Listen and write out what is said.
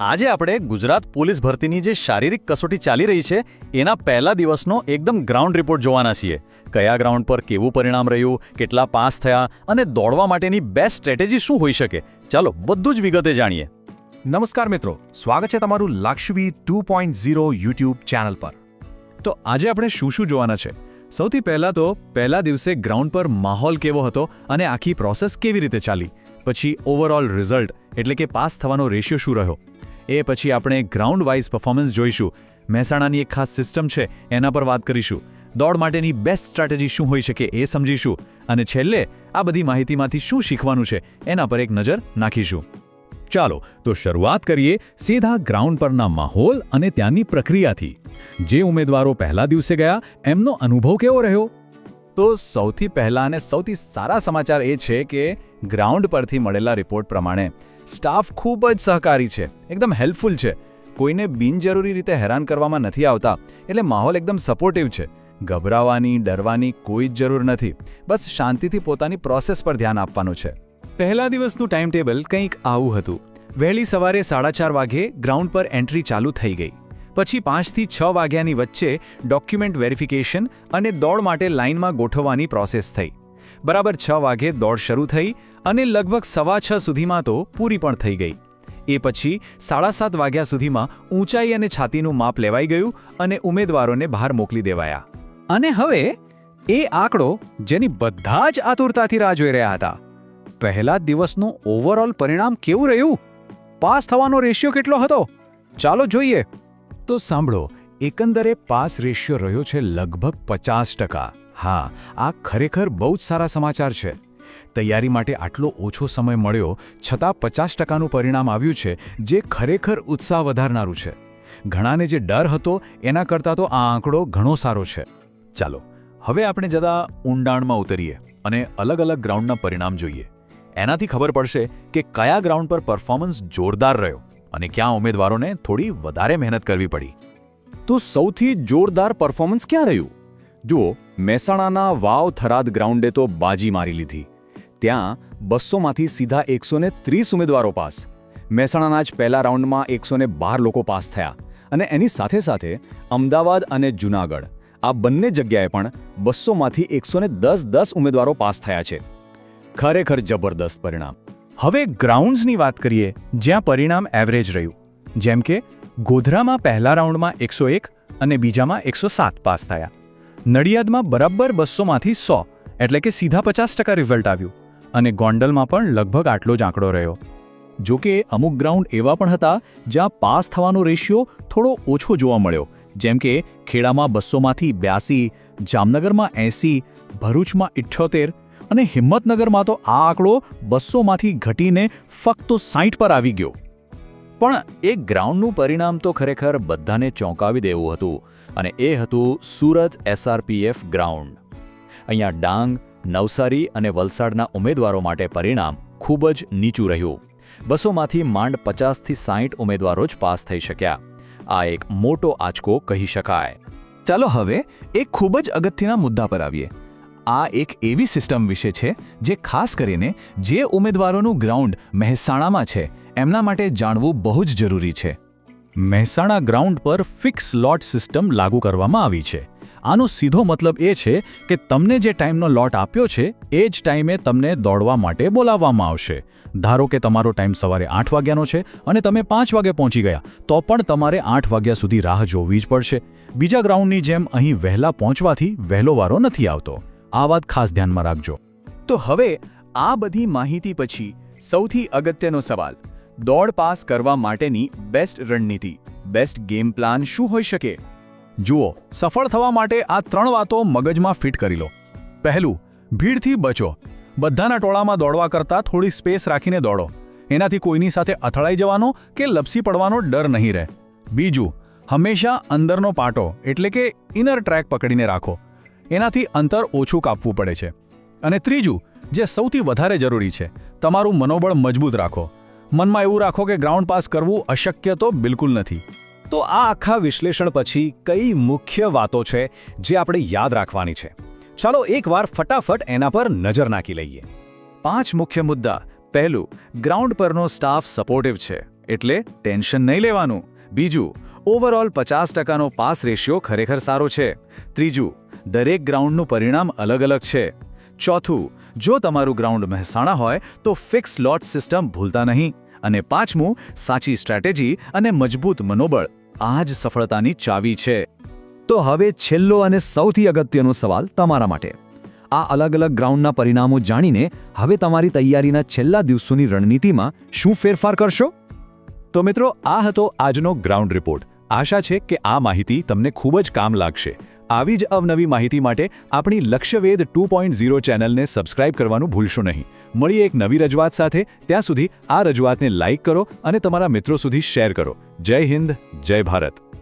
આજે આપણે ગુજરાત પોલીસ ભરતીની જે શારીરિક કસોટી ચાલી રહી છે, એના પહેલા દિવસનો એકદમ ગ્રાઉન્ડ રિપોર્ટ જોવાના છીએ. કયા ગ્રાઉન્ડ પર કેવું પરિણામ રહ્યું, કેટલા પાસ થયા, અને દોડવા માટેની બેસ્ટ સ્ટ્રેટેજી શું હોઈ શકે? ચાલો બધું જ વિગતે જાણીએ. નમસ્કાર મિત્રો, સ્વાગત છે તમારું લાક્ષવી two point zero YouTube channel પર. તો આજે આપણે શું શું જોવાના છે? સૌથી પહેલાં તો પહેલા દિવસે ગ્રાઉન્ડ પર માહોલ કેવો હતો અને આખી પ્રોસેસ કેવી રીતે ચાલી? પછી ઓવરઓલ રિઝલ્ટ એટલે કે પાસ થવાનો રેશિયો શું રહ્યો? એ પછી આપણે ગ્રાઉન્ડ વાઇઝ પરફોર્મન્સ જોઈશું. મહેસાણાની એક ખાસ સિસ્ટમ છે, એના પર વાત કરીશું. દોડ માટેની બેસ્ટ સ્ટ્રેટેજી શું હોઈ શકે એ સમજીશું. અને છેલ્લે, આ બધી માહિતીમાંથી શું શીખવાનું છે, એના પર એક નજર નાખીશું. ચાલો, તો શરૂઆત કરીએ સીધા ગ્રાઉન્ડ પરના માહોલ અને ત્યાંની પ્રક્રિયાથી. જે ઉમેદવારો પહેલા દિવસે ગયા, એમનો અનુભવ કેવો રહ્યો? તો સૌથી પહેલાં અને સૌથી સારા સમાચાર એ છે કે ગ્રાઉન્ડ પરથી મળેલા રિપોર્ટ પ્રમાણે સ્ટાફ ખૂબ જ સહકારી છે, એકદમ હેલ્પફુલ છે. કોઈને બિનજરૂરી રીતે હેરાન કરવામાં નથી આવતા, એટલે માહોલ એકદમ સપોર્ટિવ છે. ગભરાવાની, ડરવાની કોઈ જ જરૂર નથી. બસ શાંતિથી પોતાની પ્રોસેસ પર ધ્યાન આપવાનું છે. પહેલા દિવસનું ટાઈમ ટેબલ કંઈક આવું હતું. વહેલી સવારે સાડા ચાર વાગે ગ્રાઉન્ડ પર એન્ટ્રી ચાલુ થઈ ગઈ. પછી પાંચથી છ વાગ્યાની વચ્ચે ડોક્યુમેન્ટ વેરિફિકેશન અને દોડ માટે લાઇનમાં ગોઠવવાની પ્રોસેસ થઈ. બરાબર છ વાગે દોડ શરૂ થઈ અને લગભગ સવા છ સુધીમાં તો પૂરી પણ થઈ ગઈ. એ પછી સાડા સાત વાગ્યા સુધીમાં ઊંચાઈ અને છાતીનું માપ લેવાઈ ગયું અને ઉમેદવારોને બહાર મોકલી દેવાયા. અને હવે એ આંકડો જેની બધા જ આતુરતાથી રાહ જોઈ રહ્યા હતા. પહેલા દિવસનું ઓવરઓલ પરિણામ કેવું રહ્યું? પાસ થવાનો રેશિયો કેટલો હતો? ચાલો જોઈએ. તો સાંભળો, એકંદરે પાસ રેશિયો રહ્યો છે લગભગ પચાસ ટકા. હા, આ ખરેખર બહુ જ સારા સમાચાર છે. તૈયારી માટે આટલો ઓછો સમય મળ્યો, છતાં પચાસ ટકાનું પરિણામ આવ્યું છે જે ખરેખર ઉત્સાહ વધારનારું છે. ઘણાને જે ડર હતો, એના કરતાં તો આ આંકડો ઘણો સારો છે. ચાલો, હવે આપણે જરા ઊંડાણમાં ઉતરીએ અને અલગ અલગ ગ્રાઉન્ડના પરિણામ જોઈએ. એનાથી ખબર પડશે કે કયા ગ્રાઉન્ડ પર પરફોર્મન્સ જોરદાર રહ્યો. અને ક્યાં ઉમેદવારોને થોડી વધારે મહેનત કરવી પડી. તો સૌથી જોરદાર પરફોર્મન્સ ક્યાં રહ્યું? જુઓ, મહેસાણાના વાવ થરાદ ગ્રાઉન્ડે તો બાજી મારી લીધી. ત્યાં બસોમાંથી સીધા એકસો ત્રીસ ઉમેદવારો પાસ. મહેસાણાના જ પહેલા રાઉન્ડમાં એકસો બાર લોકો પાસ થયા. અને એની સાથે સાથે અમદાવાદ અને જૂનાગઢ, આ બંને જગ્યાએ પણ બસોમાંથી એકસો દસ દસ ઉમેદવારો પાસ થયા છે. ખરેખર જબરદસ્ત પરિણામ. હવે ગ્રાઉન્ડ્સની વાત કરીએ, જ્યાં પરિણામ એવરેજ રહ્યું. જેમ કે, ગોધરામાં પહેલા રાઉન્ડમાં એકસો એક અને બીજામાં એકસો સાત પાસ થયા. નડિયાદમાં બરાબર બસોમાંથી સો, એટલે કે સીધા પચાસ ટકા રિઝલ્ટ આવ્યું. અને ગોંડલમાં પણ લગભગ આટલો જ આંકડો રહ્યો. જો કે, અમુક ગ્રાઉન્ડ એવા પણ હતા, જ્યાં પાસ થવાનો રેશિયો થોડો ઓછો જોવા મળ્યો. જેમ કે, ખેડામાં બસોમાંથી બ્યાસી, જામનગરમાં એંસી, ભરૂચમાં ઇઠ્ઠોતેર અને હિંમતનગરમાં તો આ આંકડો બસોમાંથી ઘટીને ફક્ત સાઠ પર આવી ગયો. પણ એ ગ્રાઉન્ડનું પરિણામ તો ખરેખર બધાને ચોંકાવી દેવું હતું અને એ હતું સુરત એસઆરપીએફ ગ્રાઉન્ડ. અહીંયા ડાંગ, નવસારી અને વલસાડના ઉમેદવારો માટે પરિણામ ખૂબ જ નીચું રહ્યું. બસોમાંથી માંડ પચાસથી સાઠ ઉમેદવારો જ પાસ થઈ શક્યા. આ એક મોટો આંચકો કહી શકાય. ચાલો હવે એક ખૂબ જ અગત્યના મુદ્દા પર આવીએ. આ એક એવી સિસ્ટમ વિશે છે જે ખાસ કરીને જે ઉમેદવારોનું ગ્રાઉન્ડ મહેસાણામાં છે, એમના માટે જાણવું બહુ જ જરૂરી છે. મહેસાણા ગ્રાઉન્ડ પર ફિક્સ લોટ સિસ્ટમ લાગુ કરવામાં આવી છે. આનો સીધો મતલબ એ છે કે તમને જે ટાઈમનો લોટ આપ્યો છે, એ જ ટાઈમે તમને દોડવા માટે બોલાવવામાં આવશે. ધારો કે તમારો ટાઈમ સવારે આઠ વાગ્યાનો છે અને તમે પાંચ વાગે પહોંચી ગયા, તો પણ તમારે આઠ વાગ્યા સુધી રાહ જોવી જ પડશે. બીજા ગ્રાઉન્ડની જેમ અહીં વહેલા પહોંચવાથી વહેલો વારો નથી આવતો. આ વાત ખાસ ધ્યાનમાં રાખજો. તો હવે આ બધી માહિતી પછી સૌથી અગત્યનો સવાલ. દોડ પાસ કરવા માટેની બેસ્ટ રણનીતિ બેસ્ટ ગેમ પ્લાન શું હોઈ શકે? જુઓ, સફળ થવા માટે આ ત્રણ વાતો મગજમાં ફિટ કરી લો. પહેલું, ભીડથી બચો. બધાના ટોળામાં દોડવા કરતાં થોડી સ્પેસ રાખીને દોડો. એનાથી કોઈની સાથે અથડાઈ જવાનો કે લપસી પડવાનો ડર નહીં રહે. બીજું, હંમેશા અંદરનો પાટો, એટલે કે ઇનર ટ્રેક પકડીને રાખો. એનાથી અંતર ઓછું કાપવું પડે છે. અને ત્રીજું, જે સૌથી વધારે જરૂરી છે, તમારું મનોબળ મજબૂત રાખો. મનમાં એવું રાખો કે ગ્રાઉન્ડ પાસ કરવું અશક્ય તો બિલકુલ નથી. તો આ આખા વિશ્લેષણ પછી કઈ મુખ્ય વાતો છે જે આપણે યાદ રાખવાની છે? ચાલો એકવાર ફટાફટ એના પર નજર નાખી લઈએ. પાંચ મુખ્ય મુદ્દા. પહેલું, ગ્રાઉન્ડ પરનો સ્ટાફ સપોર્ટિવ છે, એટલે ટેન્શન નહીં લેવાનું. બીજું, ઓવરઓલ પચાસ ટકાનો પાસ રેશિયો ખરેખર સારો છે. ત્રીજું દરેક ગ્રાઉન્ડનું પરિણામ અલગ અલગ છે. ચોથું, જો તમારું ગ્રાઉન્ડ મહેસાણા હોય, તો ફિક્સ લોટ સિસ્ટમ ભૂલતા નહીં. અને પાંચમું, સાચી સ્ટ્રેટેજી અને મજબૂત મનોબળ આ જ સફળતાની ચાવી છે. તો હવે છેલ્લો અને સૌથી અગત્યનો સવાલ તમારા માટે. આ અલગ અલગ ગ્રાઉન્ડના પરિણામો જાણીને હવે તમારી તૈયારીના છેલ્લા દિવસોની રણનીતિમાં શું ફેરફાર કરશો? તો મિત્રો, આ હતો આજનો ગ્રાઉન્ડ રિપોર્ટ. આશા છે કે આ માહિતી તમને ખૂબ જ કામ લાગશે. આવી જ અવનવી માહિતી માટે આપણી લક્ષ્યવેદ ટુ પોઈન્ટ ઝીરો ચેનલને સબસ્ક્રાઇબ કરવાનું ભૂલશો નહીં. મળીએ એક નવી રજૂઆત સાથે. ત્યાં સુધી આ રજૂઆતને લાઇક કરો અને તમારા મિત્રો સુધી શેર કરો. જય હિન્દ, જય ભારત.